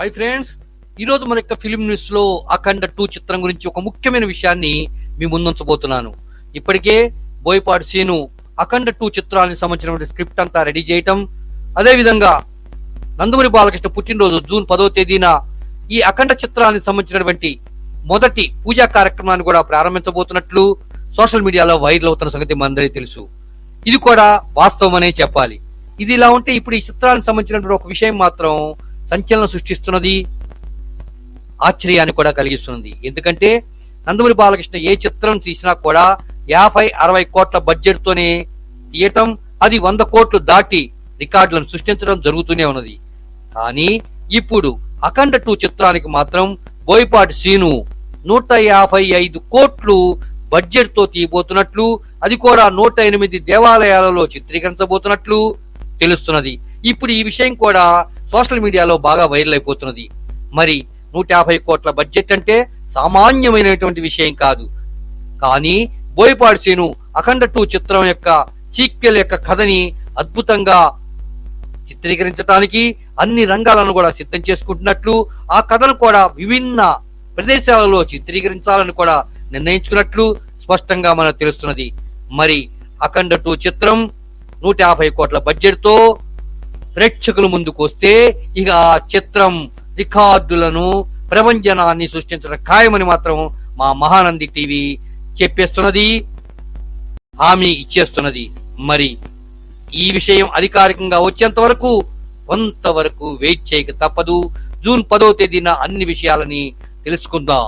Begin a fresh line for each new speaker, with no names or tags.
Hi friends ఈరోజు మన యొక్క ఫిలిం న్యూస్లో అఖండ టూ చిత్రం గురించి ఒక ముఖ్యమైన విషయాన్ని మీ ముందుంచబోతున్నాను. ఇప్పటికే బోయపాటి సీను అఖండ టూ చిత్రానికి సంబంధించిన స్క్రిప్ట్ అంతా రెడీ చేయటం. అదేవిధంగా నందమూరి బాలకృష్ణ పుట్టినరోజు జూన్ పదో తేదీన ఈ అఖండ చిత్రానికి సంబంధించినటువంటి మొదటి పూజా కార్యక్రమాన్ని కూడా ప్రారంభించబోతున్నట్లు సోషల్ మీడియాలో వైరల్ అవుతున్న సంగతి మనందరికీ తెలుసు. ఇది కూడా వాస్తవమనే చెప్పాలి. ఇది ఇలా ఉంటే ఇప్పుడు ఈ చిత్రానికి సంబంధించినటువంటి ఒక విషయం మాత్రం సంచలనం సృష్టిస్తున్నది ఆశ్చర్యాన్ని కూడా కలిగిస్తున్నది. ఎందుకంటే నందమూరి బాలకృష్ణ ఏ చిత్రం తీసినా కూడా యాభై అరవై కోట్ల బడ్జెట్తోనే తీయటం అది వంద కోట్లు దాటి రికార్డులను సృష్టించడం జరుగుతూనే ఉన్నది. కానీ ఇప్పుడు అఖండ టూ చిత్రానికి మాత్రం బోయపాటి శ్రీను నూట యాభై ఐదు కోట్లు బడ్జెట్తో తీయబోతున్నట్లు అది కూడా నూట ఎనిమిది దేవాలయాలలో చిత్రీకరించబోతున్నట్లు తెలుస్తున్నది. ఇప్పుడు ఈ విషయం కూడా సోషల్ మీడియాలో బాగా వైరల్ అయిపోతున్నది. మరి నూట యాభై కోట్ల బడ్జెట్ అంటే సామాన్యమైనటువంటి విషయం కాదు. కానీ బోయపాటి సీను అఖండ టూ చిత్రం యొక్క సీక్వెల్ యొక్క కథని అద్భుతంగా చిత్రీకరించడానికి అన్ని రంగాలను కూడా సిద్ధం చేసుకుంటున్నట్లు ఆ కథను కూడా విభిన్న ప్రదేశాలలో చిత్రీకరించాలని కూడా నిర్ణయించుకున్నట్లు స్పష్టంగా మనకు తెలుస్తున్నది. మరి అఖండ టూ చిత్రం నూట యాభై కోట్ల బడ్జెట్తో ప్రేక్షకుల ముందుకు వస్తే ఇక ఆ చిత్రం రికార్డులను ప్రపంచనాన్ని సృష్టించడం ఖాయమని మాత్రం మా మహానంది టీవీ చెప్పేస్తున్నది హామీ ఇచ్చేస్తున్నది. మరి ఈ విషయం అధికారికంగా వచ్చేంత వరకు కొంతవరకు వెయిట్ చేయక తప్పదు. జూన్ పదో తేదీన అన్ని విషయాలని తెలుసుకుందాం.